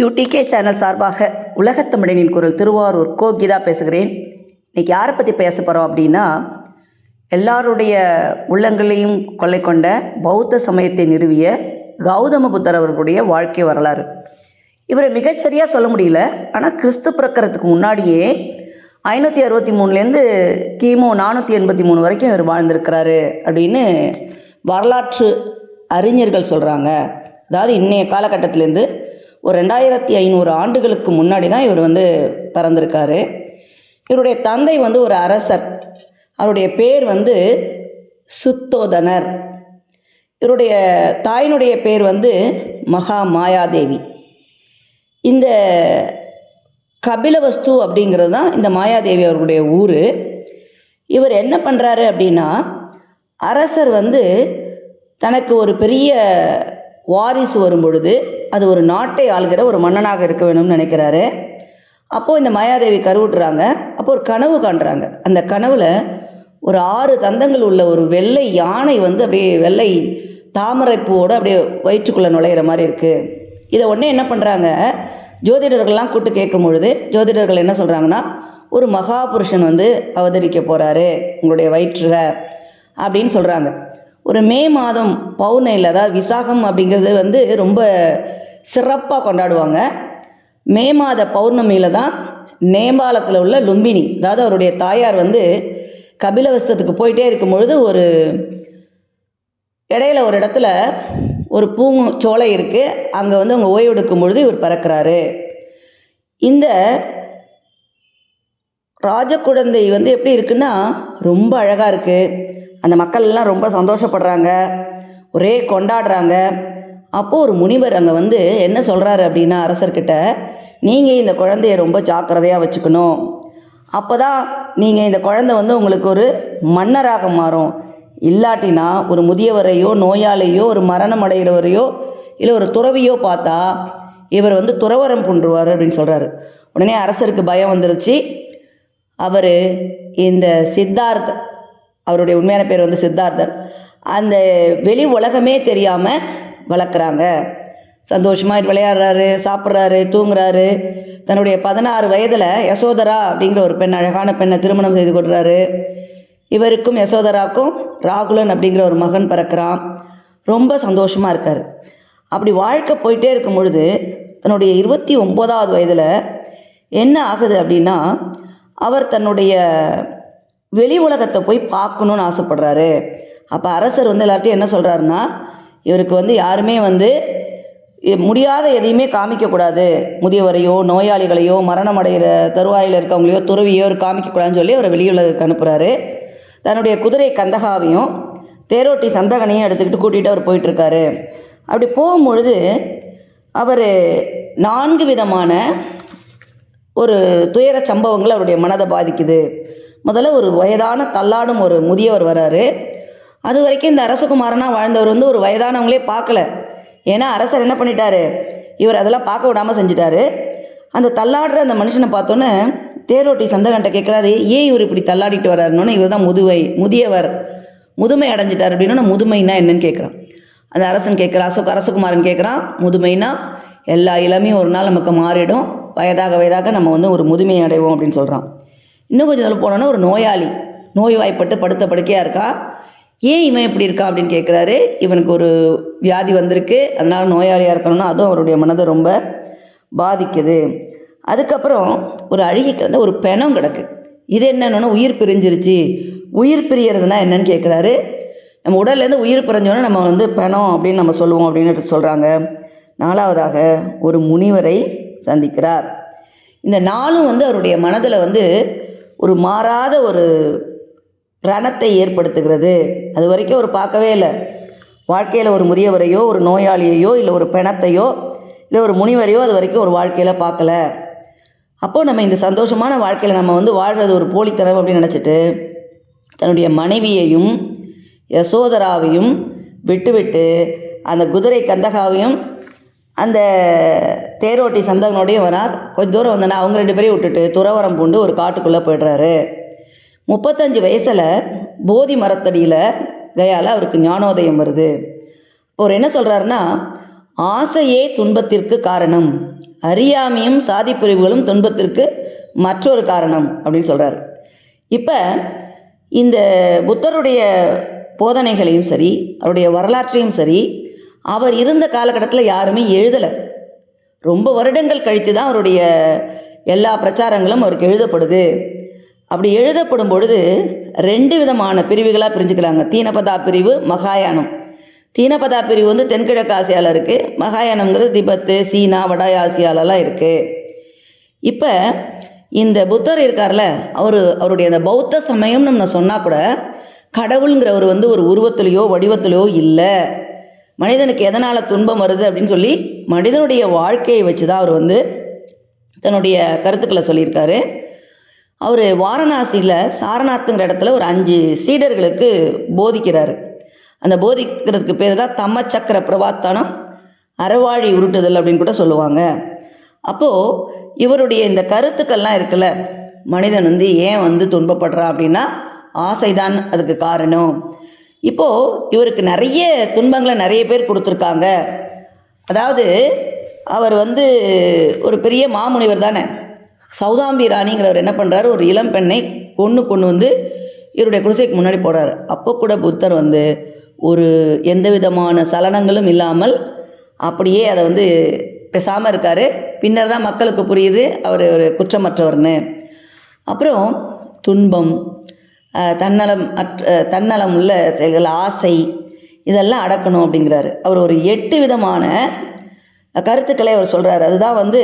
UDK channel சார்பாக உலகத்தமிழனின் குரல் திருவாரூர் கோ கீதா பேசுகிறேன். இன்னைக்கு யாரை பற்றி பேச போகிறோம் அப்படின்னா எல்லாருடைய உள்ளங்களையும் கொள்ளை கொண்ட பௌத்த சமயத்தை நிறுவிய கௌதம புத்தர் அவர்களுடைய வாழ்க்கை வரலாறு. இவரை மிகச்சரியாக சொல்ல முடியல. ஆனால் கிறிஸ்து பிறக்கிறதுக்கு முன்னாடியே ஐநூற்றி அறுபத்தி மூணுலேருந்து கிமு நானூற்றி எண்பத்தி மூணு வரைக்கும் இவர் வாழ்ந்திருக்கிறாரு அப்படின்னு வரலாற்று அறிஞர்கள் சொல்கிறாங்க அதாவது இன்றைய காலகட்டத்திலேருந்து ஒரு ரெண்டாயிரத்தி ஐநூறு ஆண்டுகளுக்கு முன்னாடி தான் இவர் வந்து பிறந்திருக்காரு. இவருடைய தந்தை வந்து ஒரு அரசர். அவருடைய பேர் வந்து சுத்தோதனர். இவருடைய தாயினுடைய பேர் வந்து மகா மாயாதேவி இந்த கபிலவஸ்து அப்படிங்கிறது தான் இந்த மாயாதேவி அவர்களுடைய ஊர். இவர் என்ன பண்ணுறாரு அப்படின்னா அரசர் வந்து தனக்கு ஒரு பெரிய வாரிசு வரும் பொழுது அது ஒரு நாட்டை ஆள்கிற ஒரு மன்னனாக இருக்க வேணும்னு நினைக்கிறாரு. அப்போது இந்த மாயாதேவி கருவுட்டுறாங்க அப்போ ஒரு கனவு காண்றாங்க. அந்த கனவில் ஒரு ஆறு தந்தங்கள் உள்ள ஒரு வெள்ளை யானை வந்து அப்படியே வெள்ளை தாமரைப்பூவோடு அப்படியே வயிற்றுக்குள்ளே நுழையிற மாதிரி இருக்குது இதை உடனே என்ன பண்ணுறாங்க ஜோதிடர்கள்லாம் கூட்டு கேட்கும் பொழுது ஜோதிடர்கள் என்ன சொல்கிறாங்கன்னா ஒரு மகாபுருஷன் வந்து அவதரிக்க போகிறாரு உங்களுடைய வயிற்றில் அப்படின்னு சொல்கிறாங்க ஒரு மே மாதம் பௌர்ணமியில் அதாவது விசாகம் அப்படிங்கிறது வந்து ரொம்ப சிறப்பாக கொண்டாடுவாங்க. மே மாத பௌர்ணமியில் தான் நேபாளத்தில் உள்ள லும்பினி அதாவது அவருடைய தாயார் வந்து கபிலவஸ்தத்துக்கு போயிட்டே இருக்கும் பொழுது ஒரு இடையில ஒரு இடத்துல ஒரு பூ சோலை இருக்குது அங்கே வந்து அவங்க ஓய்வெடுக்கும் பொழுது இவர் பிறக்கிறாரு. இந்த ராஜ குழந்தை வந்து எப்படி இருக்குன்னா ரொம்ப அழகாக இருக்குது அந்த மக்கள் எல்லாம் ரொம்ப சந்தோஷப்படுறாங்க. ஒரே கொண்டாடுறாங்க. அப்போது ஒரு முனிவர் அங்கே வந்து என்ன சொல்கிறாரு அப்படின்னா அரசர்கிட்ட நீங்கள் இந்த குழந்தைய ரொம்ப ஜாக்கிரதையாக வச்சுக்கணும். அப்போ தான் நீங்கள் இந்த குழந்தை வந்து உங்களுக்கு ஒரு மன்னராக மாறும். இல்லாட்டினா ஒரு முதியவரையோ நோயாளியோ ஒரு மரணம் அடைகிறவரையோ இல்லை ஒரு துறவியோ பார்த்தா இவர் வந்து துறவரம் புன்றுவார் அப்படின்னு சொல்கிறாரு உடனே அரசருக்கு பயம் வந்துருச்சு. அவர் இந்த சித்தார்த் அவருடைய உண்மையான பேர் வந்து சித்தார்த்தன். அந்த வெளி உலகமே தெரியாமல் வளர்க்குறாங்க. சந்தோஷமாக விளையாடுறாரு சாப்பிட்றாரு தூங்குறாரு. தன்னுடைய பதினாறு வயதில் யசோதரா அப்படிங்கிற ஒரு பெண் அழகான பெண்ணை திருமணம் செய்து கொள்கிறாரு இவருக்கும் யசோதராக்கும் ராகுலன் அப்படிங்கிற ஒரு மகன் பிறக்கிறான். ரொம்ப சந்தோஷமாக இருக்கார். அப்படி வாழ்க்கை போயிட்டே இருக்கும் பொழுது தன்னுடைய இருபத்தி ஒம்போதாவது வயதில் என்ன ஆகுது அப்படின்னா அவர் தன்னுடைய வெளி உலகத்தை போய் பார்க்கணுன்னு ஆசைப்படுறாரு. அப்போ அரசர் வந்து எல்லார்ட்டையும் என்ன சொல்கிறாருன்னா இவருக்கு வந்து யாருமே வந்து முடியாத எதையுமே காமிக்கக்கூடாது. முதியவரையோ நோயாளிகளையோ மரணம் அடைகிற தருவாயில் இருக்கவங்களையோ துறவியோ ஒரு காமிக்கக்கூடாதுன்னு சொல்லி அவரை வெளியுலகுக்கு அனுப்புகிறாரு தன்னுடைய குதிரை கந்தகாவையும் தேரோட்டி சந்தகனையும் எடுத்துக்கிட்டு கூட்டிகிட்டு அவர் போயிட்டுருக்காரு. அப்படி போகும்பொழுது அவர் நான்கு விதமான ஒரு துயர சம்பவங்கள் அவருடைய மனதை பாதிக்குது. முதல்ல ஒரு வயதான தள்ளாடும் ஒரு முதியவர் வராரு. அது வரைக்கும் இந்த அரசகுமாரனாக வாழ்ந்தவர் வந்து ஒரு வயதானவங்களே பார்க்கல. ஏன்னா அரசர் என்ன பண்ணிட்டாரு? இவர் அதெல்லாம் பார்க்க விடாமல் செஞ்சிட்டாரு. அந்த தள்ளாடுற அந்த மனுஷனை பார்த்தோன்னே தேரோட்டி சந்தகன்ட்ட கேட்குறாரு ஏன் இவர் இப்படி தள்ளாடிட்டு வர்றாருன்னு இவர் தான் முதுவை முதியவர். முதுமை அடைஞ்சிட்டார் அப்படின்னா முதுமைனா என்னன்னு கேட்குறான் அந்த அரசன் கேட்குறா அசோக் அரசகுமாரன் கேட்குறான் முதுமைனா எல்லா இளமையும் ஒரு நாள் நமக்கு மாறிடும். வயதாக வயதாக நம்ம வந்து ஒரு முதுமையை அடைவோம் அப்படின்னு சொல்கிறான் இன்னும் கொஞ்சம் தூரம் போனோன்னா ஒரு நோயாளி. நோய்வாய்ப்பட்டு படுத்த படுக்கையாக இருக்கா? ஏன் இவன் இப்படி இருக்கா அப்படின்னு கேட்குறாரு இவனுக்கு ஒரு வியாதி வந்திருக்கு. அதனால் நோயாளியாக இருக்கணும்னா அதுவும் அவருடைய மனதை ரொம்ப பாதிக்குது. அதுக்கப்புறம் ஒரு அழுகி கிடந்த ஒரு பிணம் கிடக்கு. இது என்னென்னா உயிர் பிரிஞ்சிருச்சு. உயிர் பிரியறதுனா என்னன்னு கேட்குறாரு நம்ம உடல்லேருந்து உயிர் பிரிஞ்சோன்னா நம்ம வந்து பிணம் அப்படின்னு நம்ம சொல்லுவோம் அப்படின்னு சொல்கிறாங்க நாலாவதாக ஒரு முனிவரை சந்திக்கிறார். இந்த நாளும் வந்து அவருடைய மனதில் வந்து ஒரு மாறாத ஒரு ரணத்தை ஏற்படுத்துகிறது. அது வரைக்கும் அவர் பார்க்கவே இல்லை. வாழ்க்கையில் ஒரு முதியவரையோ ஒரு நோயாளியையோ இல்லை ஒரு பிணத்தையோ இல்லை ஒரு முனிவரையோ அது வரைக்கும் ஒரு வாழ்க்கையில் பார்க்கல. அப்போது நம்ம இந்த சந்தோஷமான வாழ்க்கையில் நம்ம வந்து வாழ்கிறது ஒரு போலித்தனம் அப்படின்னு நினச்சிட்டு தன்னுடைய மனைவியையும் யசோதராவையும் விட்டுவிட்டு அந்த குதிரை கந்தகாவையும் அந்த தேரோட்டி சந்தகனோடையும் வரார் கொஞ்சம் தூரம் வந்தோன்னா அவங்க ரெண்டு பேரையும் விட்டுட்டு துறவரம் பூண்டு ஒரு காட்டுக்குள்ளே போய்டுறாரு. முப்பத்தஞ்சு வயசில் போதி மரத்தடியில் கயால் அவருக்கு ஞானோதயம் வருது. அவர் என்ன சொல்கிறாருன்னா ஆசையே துன்பத்திற்கு காரணம் அறியாமையும் சாதிப்பிரிவுகளும் துன்பத்திற்கு மற்றொரு காரணம் அப்படின்னு சொல்கிறார் இப்போ இந்த புத்தருடைய போதனைகளையும் சரி அவருடைய வரலாற்றையும் சரி அவர் இருந்த காலகட்டத்தில் யாருமே எழுதலை. ரொம்ப வருடங்கள் கழித்து தான் அவருடைய எல்லா பிரச்சாரங்களும் அவருக்கு எழுதப்படுது. அப்படி எழுதப்படும் பொழுது ரெண்டு விதமான பிரிவுகளாக பிரிஞ்சுக்கிறாங்க தீனபதா பிரிவு மகாயானம். தீனபதா பிரிவு வந்து தென்கிழக்கு ஆசியாவில் இருக்குது மகாயானம்ங்கிறது திபெத்து சீனா வட ஆசியாலலாம் இருக்குது இப்போ இந்த புத்தர் இருக்கார்ல அவர் அவருடைய அந்த பௌத்த சமயம்னு நம்ம சொன்னால் கூட கடவுளுங்கிறவர் வந்து ஒரு உருவத்திலேயோ வடிவத்திலேயோ இல்லை. மனிதனுக்கு எதனால் துன்பம் வருது அப்படின்னு சொல்லி மனிதனுடைய வாழ்க்கையை வச்சு தான் அவர் வந்து தன்னுடைய கருத்துக்களை சொல்லியிருக்காரு. அவர் வாரணாசியில் சாரநாத்துங்கிற இடத்துல ஒரு அஞ்சு சீடர்களுக்கு போதிக்கிறாரு. அந்த போதிக்கிறதுக்கு பேர் தான் தம்ம சக்கர பிரவாத்தானம் அறவாழி உருட்டுதல் அப்படின்னு கூட சொல்லுவாங்க. அப்போது இவருடைய இந்த கருத்துக்கள்லாம் இருக்குல்ல மனிதன் வந்து ஏன் வந்து துன்பப்படுறான் அப்படின்னா ஆசைதான் அதுக்கு காரணம். இப்போது இவருக்கு நிறைய துன்பங்களை நிறைய பேர் கொடுத்துருக்காங்க. அதாவது அவர் வந்து ஒரு பெரிய மாமுனிவர் தானே. சௌதாம்பி ராணிங்கிறவர் என்ன பண்ணுறாரு ஒரு இளம் பெண்ணை கொன்று கொண்டு வந்து இவருடைய குடிசைக்கு முன்னாடி போடுறாரு. அப்போ கூட புத்தர் வந்து ஒரு எந்த விதமான சலனங்களும் இல்லாமல் அப்படியே அதை வந்து பேசாமல் இருக்கார். பின்னர் தான் மக்களுக்கு புரியுது அவர் ஒரு குற்றமற்றவர்னு. அப்புறம் துன்பம் தன்னலம் அற்ற தன்னலம் உள்ள செயல்கள் ஆசை இதெல்லாம் அடக்கணும் அப்படிங்கிறாரு. அவர் ஒரு எட்டு விதமான கருத்துக்களை அவர் சொல்கிறார் அதுதான் வந்து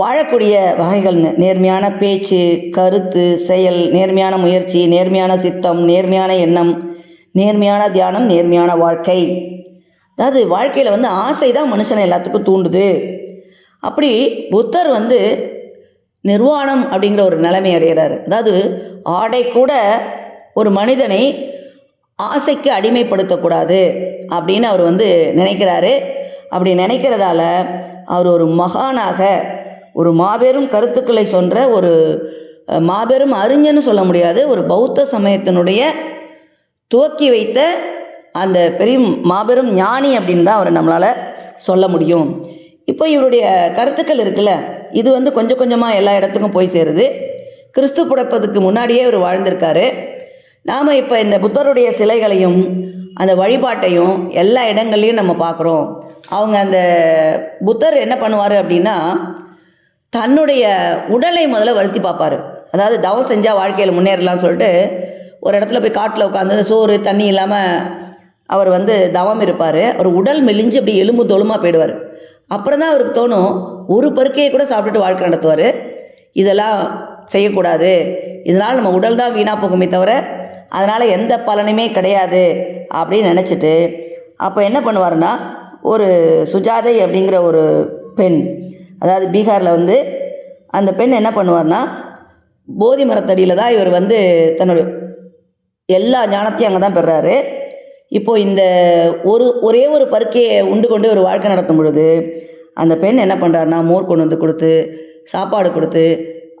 வாழக்கூடிய வகைகள். நேர்மையான பேச்சு கருத்து செயல் நேர்மையான முயற்சி நேர்மையான சித்தம் நேர்மையான எண்ணம் நேர்மையான தியானம் நேர்மையான வாழ்க்கை. அதாவது வாழ்க்கையில் வந்து ஆசை தான் மனுஷனை எல்லாத்துக்கும் தூண்டுது. அப்படி புத்தர் வந்து நிர்வாணம் அப்படிங்கிற ஒரு நிலைமை அடைகிறாரு. அதாவது ஆடை கூட ஒரு மனிதனை ஆசைக்கு அடிமைப்படுத்தக்கூடாது அப்படின்னு அவர் வந்து நினைக்கிறாரு. அப்படி நினைக்கிறதால அவர் ஒரு மகானாக ஒரு மாபெரும் கருத்துக்களை சொன்ற ஒரு மாபெரும் அறிஞன்னு சொல்ல முடியாது ஒரு பௌத்த சமயத்தினுடைய துவக்கி வைத்த அந்த பெரிய மாபெரும் ஞானி அப்படின்னு தான் அவரை நம்மளால் சொல்ல முடியும். இப்போ இவருடைய கருத்துக்கள் இருக்குல்ல இது வந்து கொஞ்சம் கொஞ்சமாக எல்லா இடத்துக்கும் போய் சேருது. கிறிஸ்து பிறப்பதுக்கு முன்னாடியே இவர் வாழ்ந்திருக்காரு. நாம் இப்போ இந்த புத்தருடைய சிலைகளையும் அந்த வழிபாட்டையும் எல்லா இடங்கள்லையும் நம்ம பார்க்குறோம். அவங்க அந்த புத்தர் என்ன பண்ணுவார் அப்படின்னா தன்னுடைய உடலை முதல்ல வருத்தி பார்ப்பார். அதாவது தவம் செஞ்சால் வாழ்க்கையில் முன்னேறலாம்னு சொல்லிட்டு ஒரு இடத்துல போய் காட்டில் உட்காந்து சோறு தண்ணி இல்லாமல் அவர் வந்து தவம் இருப்பார். அவர் உடல் மெலிஞ்சு அப்படி எலும்பு தோலுமாக போயிடுவார். அப்புறம் தான் அவருக்கு தோணும் ஒரு பருக்கையை கூட சாப்பிட்டுட்டு வாழ்க்கை நடத்துவார். இதெல்லாம் செய்யக்கூடாது. இதனால் நம்ம உடல் தான் வீணாக போகுமே தவிர அதனால் எந்த பலனுமே கிடையாது அப்படின்னு நினச்சிட்டு அப்போ என்ன பண்ணுவார்னா ஒரு சுஜாதை அப்படிங்கிற ஒரு பெண் அதாவது பீகாரில் வந்து அந்த பெண் என்ன பண்ணுவார்னா போதி மரத்தடியில் தான் இவர் வந்து தன்னுடைய எல்லா ஞானத்தையும் அங்கே தான் பெறுறாரு இப்போது இந்த ஒரு ஒரே ஒரு பருக்கையை உண்டு கொண்டு ஒரு வாழ்க்கை நடத்தும் பொழுது அந்த பெண் என்ன பண்ணுறாருனா மோர் கொண்டு வந்து கொடுத்து சாப்பாடு கொடுத்து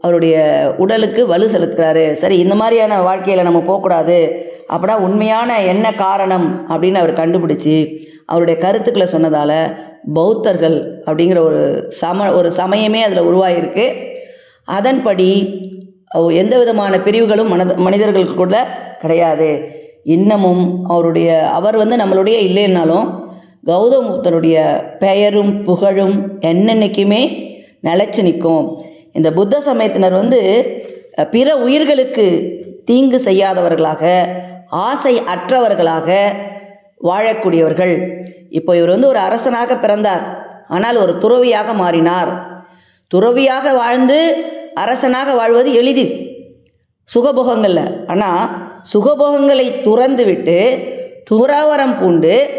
அவருடைய உடலுக்கு வலு செலுத்துகிறாரு. சரி இந்த மாதிரியான வாழ்க்கையில் நம்ம போகக்கூடாது. அப்படின்னா உண்மையான என்ன காரணம் அப்படின்னு அவர் கண்டுபிடிச்சி அவருடைய கருத்துக்களை சொன்னதால் பௌத்தர்கள் அப்படிங்கிற ஒரு சம ஒரு சமயமே அதில் உருவாகிருக்கு அதன்படி எந்த விதமான பிரிவுகளும் மனத மனிதர்களுக்கு கூட கிடையாது. இன்னமும் அவருடைய அவர் வந்து நம்மளுடைய இல்லைன்னாலும் கௌதம புத்தருடைய பெயரும் புகழும் என்னென்னைக்குமே நிலைச்சு நிற்கும். இந்த புத்த சமயத்தினர் வந்து பிற உயிர்களுக்கு தீங்கு செய்யாதவர்களாக ஆசை அற்றவர்களாக வாழக்கூடியவர்கள். இப்போ இவர் வந்து ஒரு அரசனாக பிறந்தார். ஆனால் ஒரு துறவியாக மாறினார். துறவியாக வாழ்ந்து அரசனாக வாழ்வது எளிது. சுகபோகங்கள்ல. ஆனால் சுகபோகங்களை துறந்துவிட்டு துறாவரம் பூண்டு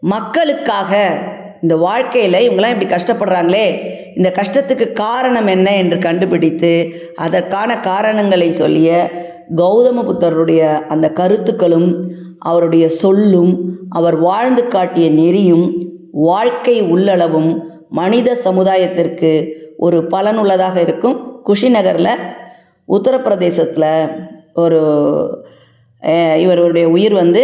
மக்களுக்காக இந்த வாழ்க்கையில் இவங்களாம் இப்படி கஷ்டப்படுறாங்களே இந்த கஷ்டத்துக்கு காரணம் என்ன என்று கண்டுபிடித்து அதற்கான காரணங்களை சொல்லிய கௌதம புத்தருடைய அந்த கருத்துக்களும் அவருடைய சொல்லும் அவர் வாழ்ந்து காட்டிய நெறியும் வாழ்க்கை உள்ளளவும் மனித சமுதாயத்திற்கு ஒரு பலனுள்ளதாக இருக்கும். குஷிநகரில் உத்தரப்பிரதேசத்தில் ஒரு இவருடைய உயிர் வந்து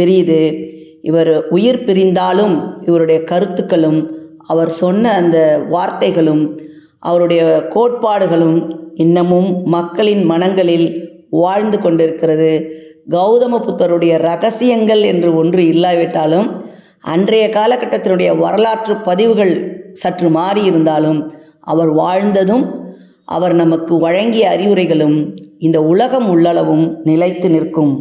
பிரியுது. இவர் உயிர் பிரிந்தாலும் இவருடைய கருத்துக்களும் அவர் சொன்ன அந்த வார்த்தைகளும் அவருடைய கோட்பாடுகளும் இன்னமும் மக்களின் மனங்களில் வாழ்ந்து கொண்டிருக்கிறது. கௌதம புத்தருடைய ரகசியங்கள் என்று ஒன்று இல்லாவிட்டாலும் அன்றைய காலகட்டத்தினுடைய வரலாற்று பதிவுகள் சற்று மாறி இருந்தாலும் அவர் வாழ்ந்ததும் அவர் நமக்கு வழங்கிய அறிவுரைகளும் இந்த உலகம் உள்ளளவும் நிலைத்து நிற்கும்.